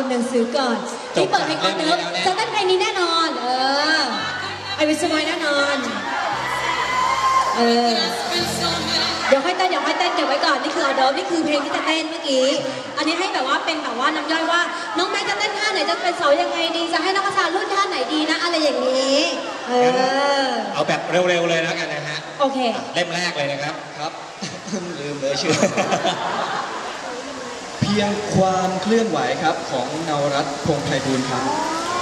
อุ่นหนังสือก่อนที่เปิดเพลงออนเนิร์ฟจะเต้นเพลงนี้แน่นอน เออไอวิสมายแน่นอนเออเดี๋ยวค่อยเต้นเดี๋ยวค่อยเต้นเก็บไว้ก่อนนี่คือออเดิร์ฟนี่คือเพลงที่จะเต้นเมื่อกี้ อันนี้ให้แบบว่าเป็นแบบว่าน้ำย่อยว่า น้องแม็กจะเต้นท่าไหนจะเป็นเสายังไงดีจะให้น้องกระชารุ่นท่าไหนดีนะ อะไรอย่างนี้เออเอาแบบเร็วๆเลยแล้วกันนะฮะโอเคเล่มแรกเลยนะครับครับลืมเลยชื่อเพียงความเคลื่อนไหวครับของนวรัตน์พงษ์ไพบูลย์ครับ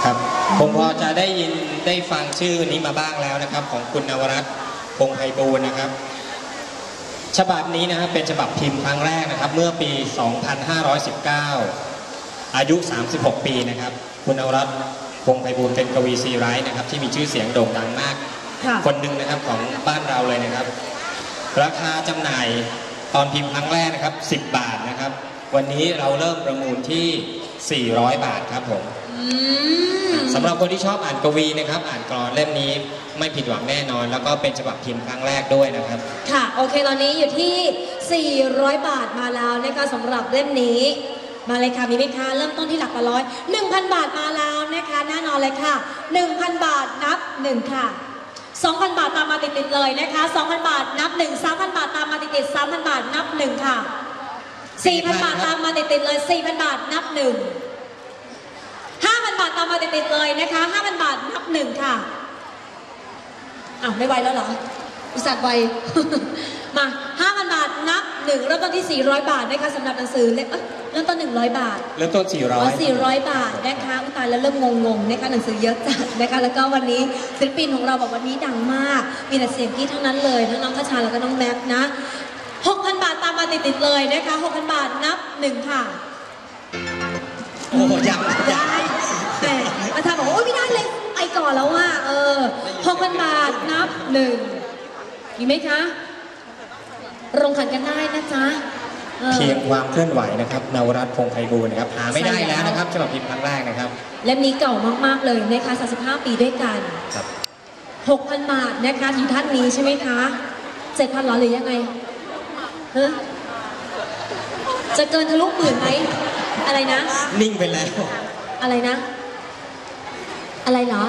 ครับ ผมพอจะได้ยินได้ฟังชื่อนี้มาบ้างแล้วนะครับ ของคุณนวรัตน์พงษ์ไพบูลย์นะครับ ฉบับนี้นะครับเป็นฉบับพิมพ์ครั้งแรกนะครับ เมื่อปี 2519 อายุ 36 ปีนะครับ คุณนวรัตน์พงษ์ไพบูลย์เป็นกวีซีไรต์นะครับ ที่มีชื่อเสียงโด่งดังมากค่ะคนหนึ่งนะครับของบ้านเราเลยนะครับ ราคาจำหน่ายตอนพิมพ์ครั้งแรกนะครับ 10 บาทนะครับ วันนี้เราเริ่มประมูลที่ 400 บาทครับผมอืมสำหรับคนที่ชอบอ่านกวีนะครับ อ่านกรอนเล่มนี้ไม่ผิดหวังแน่นอน แล้วก็เป็นฉบับพิมพ์ครั้งแรกด้วยนะครับ ค่ะ โอเค ตอนนี้อยู่ที่ 400 บาทมาแล้วนะคะสำหรับเล่มนี้ มาเลยค่ะ มีไหมคะ เริ่มต้นที่หลักละร้อย 1,000 บาทมาแล้วนะคะ แน่นอนเลยค่ะ 1,000 บาทนับ 1 ค่ะ 2,000 บาทตามมาติดๆเลยนะคะ 2,000 บาทนับ 1 3,000 บาทตามมาติดๆ3,000 บาทนับ 1 ค่ะ 4,000 บาทตามมาติดๆเลย 4,000 บาทนับ1 5,000 บาทตามมาติดๆเลยนะคะ 5,000 บาทนับ1ค่ะอ้าวไม่ไหวแล้วเหรอ อุตส่าห์ไว มา 5,000 บาทนับหนึ่งเริ่มต้นที่ 400 บาทนะคะสำหรับหนังสือเล่มเอ้ยเริ่มต้น 100 บาท เริ่มต้นอ๋อ400 400 บาทนะคะอุยตายแล้วเริ่มงงๆนะคะหนังสือเยอะจัดนะคะแล้วก็วันนี้ศิลปินของเราบอกวันนี้ดังมาก มีแต่เสียงกรีดทั้งนั้นเลยทั้งน้องขชาแล้วก็น้องแม็กซ์นะ 6,000 บาทตามมาติดๆเลยนะคะ 6,000 บาทนับหนึ่งค่ะ โอ้ยังได้แต่อาจารย์บอกว่าโอ๊ยไม่ได้เลยไปก่อนแล้วว่าเออหกพันบาทนับหนึ่งมีไหมคะลงขันกันได้นะจ๊ะออ เพียงความเคลื่อนไหวนะครับนวรัตน์พงษ์ไพบูลย์นะครับหาไม่ได้ใช่แล้วแล้วนะครับฉบับพิมพ์ครั้งแรกนะครับเล่มนี้เก่ามากๆเลยนะคะ35 ปีด้วยกัน ครับ6,000 บาทนะคะอยู่ท่านนี้ใช่ไหมคะ 7,000หรอหรือยังไง ฮะจะเกินทะลุหมื่นไหม อะไรนะ นิ่งไปแล้วอะไรนะ อะไรเหรอ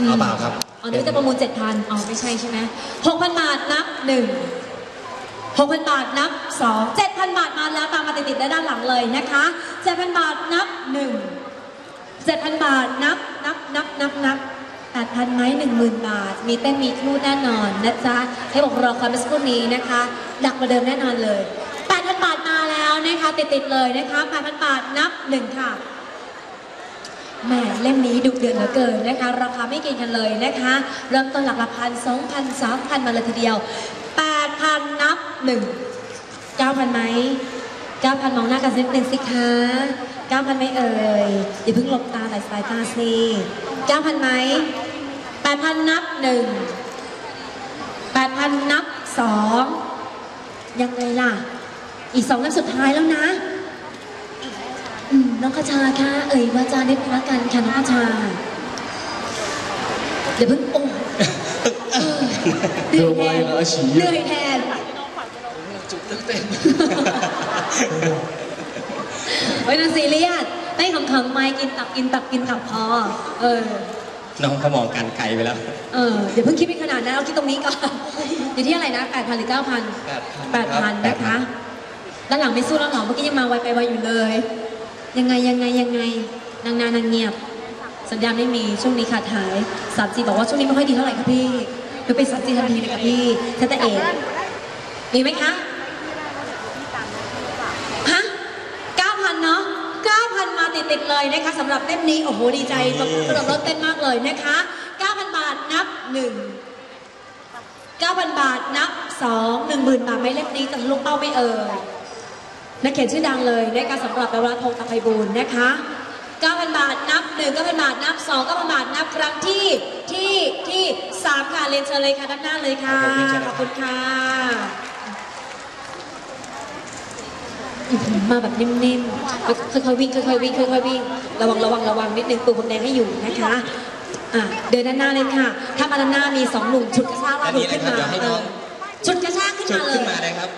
มเอาเปล่าครับอ๋อนี่จะประมูล7,000อ๋อไม่ใช่ใช่ไหม6,000บาทนับ1 6,000บาทนับ2 7,000บาทมาแล้วตามมาติดๆได้ด้านหลังเลยนะคะ7,000บาทนับ1 7,000บาทนับนับนับนับนับ 8,000ไหม10,000 บาท มีเต้นมีครูดแน่นอนนะจ๊ะ ให้บอกรอคอยเมื่อสักครู่นี้นะคะดักกว่าเดิมแน่นอนเลย 8,000 บาทมาแล้วนะคะ ติดๆเลยนะคะ 8,000 บาทนับ1ค่ะแหมเล่มนี้ดุเดือดเหลือเกินนะคะ ราคาไม่เกินกันเลยนะคะ เริ่มต้นหลักละพันสองพันสามพันมาเลยทีเดียวแปดพันนับหนึ่งเก้าพันไหมเก้าพันมองหน้ากันสักหนึ่งสิคะเก้าพันไหมเอ่ยอย่าเพิ่งหลบตาแต่สายตาสิเก้าพันไหม แปดพันนับหนึ่งแปดพันนับสองยังไงล่ะ อีกสองนับสุดท้ายแล้วนะอืมน้องคชาค่ะเอ่ยวาจานิดละกันค่ะน้องคชาเดี๋ยวเพิ่งโอ้เออเหนื่อยแทนเดี๋ยวไว้นะฉี่เหนื่อยแทนจุดเต้นไว้นันซีเรียสเต้นขำๆไม่กินตับกินตับกินตับพอ เออ น้องเขามองกันไกลไปแล้ว เออเดี๋ยวเพิ่งคิดไปขนาดนั้นเราคิดตรงนี้ก่อน อยู่ที่อะไรนะแปดพันหรือเก้าพัน8,000แปดพันนะคะด้านหลังไม่สู้แล้วเหรอเมื่อกี้ยังมาไวไปไวอยู่เลย ยังไงยังไงยังไงนางนานางเงียบ สัญญาณไม่มีช่วงนี้ขาดหายสามจีบอกว่าช่วงนี้ไม่ค่อยดีเท่าไหร่ค่ะพี่เดี๋ยวไปสามจีทันทีเลยค่ะพี่เทตเอกมีไหมคะ ฮะเก้าพันเนาะเก้าพันมาติดติดๆ เลยนะคะสำหรับเล่มนี้โอ้โหดีใจสำหรับรถเต้นมากเลยนะคะเก้าพันบาทนับหนึ่ง9,000 บาทนับ 2 10,000 บาทไม่เล่มนี้จะลุกเป้าไม่เอ่ยนักเขียนชื่อดังเลยนะคะสำหรับดาราธงตะไพบูลย์นะคะ9,000 บาทนับ1 9,000 บาทนับ 2 9,000 บาทนับครั้งที่ที่ที่ 3 ค่ะเรียนเชิญเลยค่ะด้านหน้าเลยค่ะขอบคุณค่ะอื้อหือ มาแบบนิ่มๆ ค่อยๆวิ่งค่อยๆวิ่งค่อยๆวิ่ง ระวังระวังระวังนิดนึงปูพรมแดงให้อยู่นะคะอะเดินด้านหน้าเลยค่ะ ถ้ามาด้านหน้ามีสองหนุ่มชุดกระชากอัลานกนี้ขึ้นนะครับมาเดี๋ยวให้น้องชุดกระชากขึ้นจุดมาเลขึ้นยมาเลยครับ